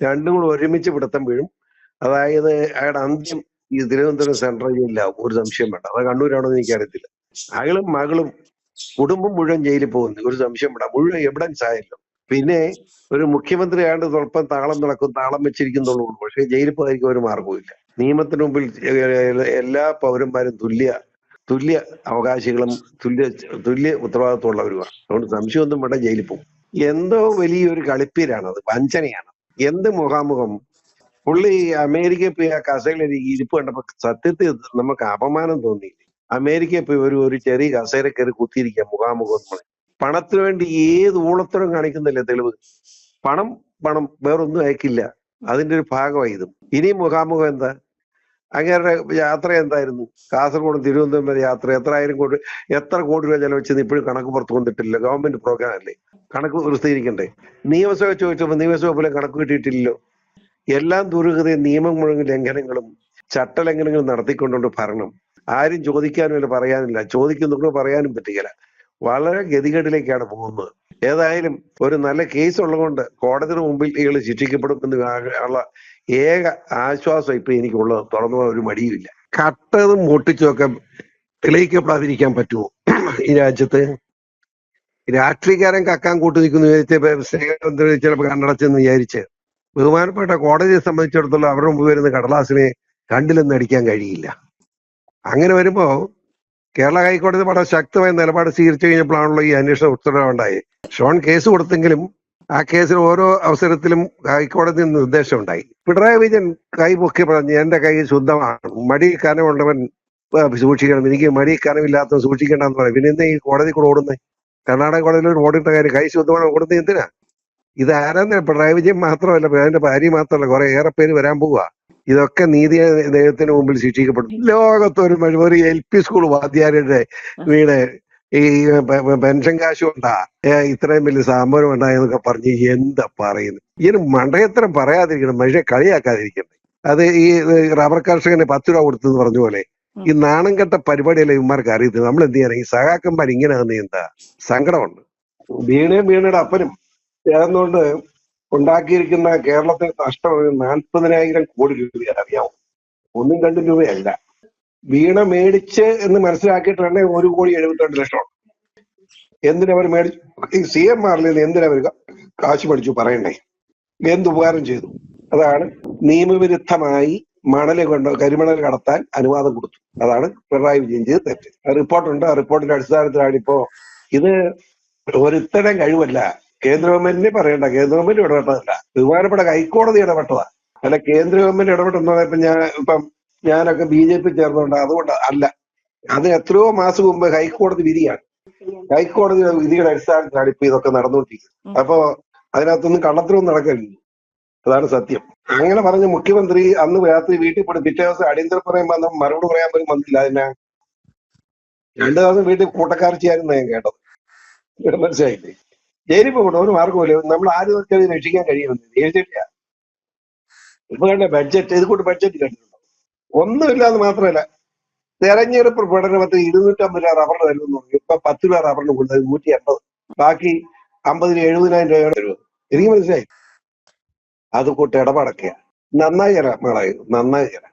രണ്ടും കൂടെ ഒരുമിച്ച് പിടുത്തം വീഴും. അതായത് അയാളുടെ അന്ത്യം ഈ തിരുവനന്തപുരം സെൻട്രൽ ജയിലിലാവും ഒരു സംശയം വേണ്ട. അത് കണ്ണൂരാണോ എന്ന് എനിക്കറിയത്തില്ല. അയാളും മകളും കുടുംബം മുഴുവൻ ജയിലിൽ പോകുന്നു. ഒരു സംശയം വേണ്ട. മുഴുവൻ എവിഡൻസ് ആയല്ലോ. പിന്നെ ഒരു മുഖ്യമന്ത്രി ആയതുകൊണ്ട് സ്വല്പം താളം നടക്കും താളം വെച്ചിരിക്കുന്നുള്ളൂ. പക്ഷെ ജയിലിൽ പോകാതിരിക്കും ഒരു മാർഗവുമില്ല നിയമത്തിന് മുമ്പിൽ എല്ലാ പൗരന്മാരും തുല്യ തുല്യ അവകാശികളും തുല്യ തുല്യ ഉത്തരവാദിത്വമുള്ളവരുമാണ്. അതുകൊണ്ട് സംശയമൊന്നും വേണ്ട ജയിലിൽ പോകും. എന്തോ വലിയൊരു കളിപ്പീരാണ് അത് വഞ്ചനയാണ്. എന്ത് മുഖാമുഖം? പുള്ളി അമേരിക്കയിൽ പോയി ആ കസേരയിൽ ഇരിപ്പ് കണ്ടപ്പോ സത്യത്തിൽ നമുക്ക് അപമാനം തോന്നി. അമേരിക്ക പോയി ഒരു ഒരു ചെറിയ കസേര കയറി കുത്തിയിരിക്കുക മുഖാമുഖം. പണത്തിന് വേണ്ടി ഏത് ഊളത്തരം കാണിക്കുന്നില്ല തെളിവ്? പണം പണം വേറൊന്നും അയക്കില്ല. അതിന്റെ ഒരു ഭാഗമായി ഇതും. ഇനി മുഖാമുഖം എന്താ? അങ്ങേരുടെ യാത്ര എന്തായിരുന്നു? കാസർഗോഡ് തിരുവനന്തപുരം വരെ യാത്ര എത്ര ആയിരം കോടി എത്ര കോടി രൂപ ചെലവെച്ചെന്ന് ഇപ്പോഴും കണക്ക് പുറത്തു വന്നിട്ടില്ല ഗവൺമെന്റ് പ്രോഗ്രാം അല്ലേ? കണക്ക് പ്രസിദ്ധീകരിക്കണ്ടേ നിയമസഭ ചോദിച്ചപ്പോൾ നിയമസഭ പോലെ കണക്ക് കിട്ടിയിട്ടില്ലല്ലോ. എല്ലാം ദുരൂഹതയും നിയമ ലംഘനങ്ങളും ചട്ടലംഘനങ്ങളും നടത്തിക്കൊണ്ടുണ്ട് ഭരണം. ആരും ചോദിക്കാനുമില്ല പറയാനില്ല. ചോദിക്കുന്നുണ്ടോ പറയാനും പറ്റുകയില്ല. വളരെ ഗതികേടിലേക്കാണ് പോകുന്നത്. ഏതായാലും ഒരു നല്ല കേസ് ഉള്ളതുകൊണ്ട് കോടതിയുടെ മുമ്പിൽ ഇയാൾ ശിക്ഷിക്കപ്പെടും എന്ന് ഉള്ള ഏക ആശ്വാസം ഇപ്പൊ എനിക്കുള്ളത് തുറന്നു ഒരു മടിയുമില്ല. കട്ടതും പൊട്ടിച്ചും ഒക്കെ തെളിയിക്കപ്പെടാതിരിക്കാൻ പറ്റുമോ? ഈ രാജ്യത്ത് രാഷ്ട്രീയക്കാരൻ കക്കാൻ കൂട്ടു നിൽക്കുന്നു വിചാരിച്ച് ചിലപ്പോൾ കണ്ണടച്ചെന്ന് വിചാരിച്ച് ബഹുമാനപ്പെട്ട കോടതിയെ സംബന്ധിച്ചിടത്തോളം അവരുടെ മുമ്പ് വരുന്ന കടലാസിനെ കണ്ടില്ലെന്ന് അടിക്കാൻ കഴിയില്ല. അങ്ങനെ വരുമ്പോ കേരള ഹൈക്കോടതി വളരെ ശക്തമായ നിലപാട് സ്വീകരിച്ചു കഴിഞ്ഞപ്പോഴാണല്ലോ ഈ അന്വേഷണ ഉത്തരവുണ്ടായത് ഷോൺ കേസ് കൊടുത്തെങ്കിലും ആ കേസിൽ ഓരോ അവസരത്തിലും ഹൈക്കോടതി നിർദ്ദേശം ഉണ്ടായി പിണറായി വിജയൻ കൈ പൊക്കി പറഞ്ഞു എന്റെ കൈ ശുദ്ധമാണ്. മടി കനമുള്ളവൻ സൂക്ഷിക്കണം. എനിക്ക് മടി കനമില്ലാത്തവൻ സൂക്ഷിക്കേണ്ടെന്ന് പറയും പിന്നെ എന്താ ഈ കോടതി കൂടെ ഓടുന്നത്? കർണാടക കോടതിയിൽ ഒരു ഓടിട്ട കാര്യം കൈ ശുദ്ധമാണ് ഓടുന്നത്? എന്തിനാ? ഇത് ആരാന്ന്? പിണറായി വിജയൻ മാത്രമല്ല അതിന്റെ ഭാര്യ മാത്രമല്ല. കുറെ ഏറെ പേര് വരാൻ പോവുക ഇതൊക്കെ നീതി ദൈവത്തിന് മുമ്പിൽ ശിക്ഷിക്കപ്പെടും. ലോകത്തൊരു മഴ- ഒരു എൽ പി സ്കൂൾ വാദ്യാരുടെ വീട് ഈ പെൻഷൻ കാശ് കൊണ്ടാ ഇത്രയും വലിയ സാമ്പാരം ഉണ്ടായി എന്നൊക്കെ പറഞ്ഞ് എന്താ പറയുന്നത് ഇതിന് മണ്ടയത്തരം പറയാതിരിക്കണം മനുഷ്യ കളിയാക്കാതിരിക്കണം അത് ഈ റബ്ബർ കർഷകന് പത്ത് രൂപ കൊടുത്തെന്ന് പറഞ്ഞ പോലെ ഈ നാണം കെട്ട പരിപാടിയല്ലേ ഇവന്മാർക്ക് അറിയത്തില്ല. നമ്മൾ എന്ത് ചെയ്യണം ഈ സഹാക്കന്മാർ ഇങ്ങനെ തന്നെ എന്താ? സങ്കടമുണ്ട്. വീണയും വീണയുടെ അപ്പനും ചേർന്നുകൊണ്ട് ഉണ്ടാക്കിയിരിക്കുന്ന കേരളത്തിന് നഷ്ടം നാൽപ്പതിനായിരം കോടി രൂപയാണ് അറിയാമോ ഒന്നും രണ്ടും രൂപയല്ല. വീണ മേടിച്ച് എന്ന് മനസ്സിലാക്കിയിട്ടാണ് ഒരു കോടി എഴുപത്തിരണ്ട് ലക്ഷം. എന്തിനവർ മേടിച്ചു സി എം ആറിൽ നിന്ന് എന്തിനവർ കാശ് പഠിച്ചു പറയണ്ടേ? എന്ത് ഉപകാരം ചെയ്തു? അതാണ് നിയമവിരുദ്ധമായി മണൽ കൊണ്ട് കരിമണൽ കടത്താൻ അനുവാദം കൊടുത്തു. അതാണ് പിണറായി വിജയൻ ചെയ്ത് തെറ്റ്. റിപ്പോർട്ടുണ്ട് ആ റിപ്പോർട്ടിന്റെ അടിസ്ഥാനത്തിലാണ് ഇപ്പോ ഇത് ഒരുത്തരം കഴിവല്ല. കേന്ദ്ര ഗവൺമെന്റിനെ പറയണ്ട കേന്ദ്ര ഗവൺമെന്റ് ഇടപെട്ടതല്ല. ബഹുമാനപ്പെട്ട ഹൈക്കോടതി ഇടപെട്ടതാ. അല്ല കേന്ദ്ര ഗവൺമെന്റ് ഇടപെട്ടെന്ന് പറഞ്ഞപ്പോ ഞാൻ ഇപ്പം ഞാനൊക്കെ ബി ജെ പി ചേർന്നുകൊണ്ട് അതുകൊണ്ട് അല്ല. അത് എത്രയോ മാസം മുമ്പ് ഹൈക്കോടതി വിധിയാണ്. ഹൈക്കോടതി വിധിയുടെ അടിസ്ഥാനത്തിലാണ് ഇപ്പൊ ഇതൊക്കെ നടന്നുകൊണ്ടിരിക്കുന്നത്. അപ്പോ അതിനകത്തൊന്നും കള്ളത്തിലൊന്നും നടക്കില്ല അതാണ് സത്യം. അങ്ങനെ പറഞ്ഞ മുഖ്യമന്ത്രി അന്ന് രാത്രി വീട്ടിൽ പോയി പിറ്റേ ദിവസം അടിയന്തര പറയാൻ വന്ന മറുപടി പറയാൻ പോലും വന്നില്ല അതിനാ. രണ്ടു ദിവസം വീട്ടിൽ കൂട്ടക്കാർച്ചയായിരുന്നു ഞാൻ കേട്ടത്. ഇവിടെ മനസ്സിലായില്ലേ? ജയിലിൽ പോകണം ഒരു മാർഗമില്ല നമ്മൾ ആരും നോക്കിയാൽ രക്ഷിക്കാൻ കഴിയുമെന്ന്. എഴുതിയിട്ടില്ല ഇപ്പൊ കണ്ട ബഡ്ജറ്റ് ഇത് കൂട്ട് ബഡ്ജറ്റ് കണ്ടിട്ടുണ്ടോ ഒന്നുമില്ലാന്ന് മാത്രമല്ല തെരഞ്ഞെടുപ്പ് പ്രകടനത്തിൽ ഇരുന്നൂറ്റമ്പത് രൂപ റബ്ബർ തരുന്നു ഇപ്പൊ പത്ത് രൂപ റബ്ബറിന് കൊടുത്തത് നൂറ്റി എൺപത് ബാക്കി അമ്പതിന് എഴുപതിനായിരം രൂപയാണ് തരുന്നത് എനിക്ക് മനസ്സിലായി. അത് കൂട്ട് ഇടപാടൊക്കെയാ. നന്നായി തരാം മേളായി നന്നായി തരാം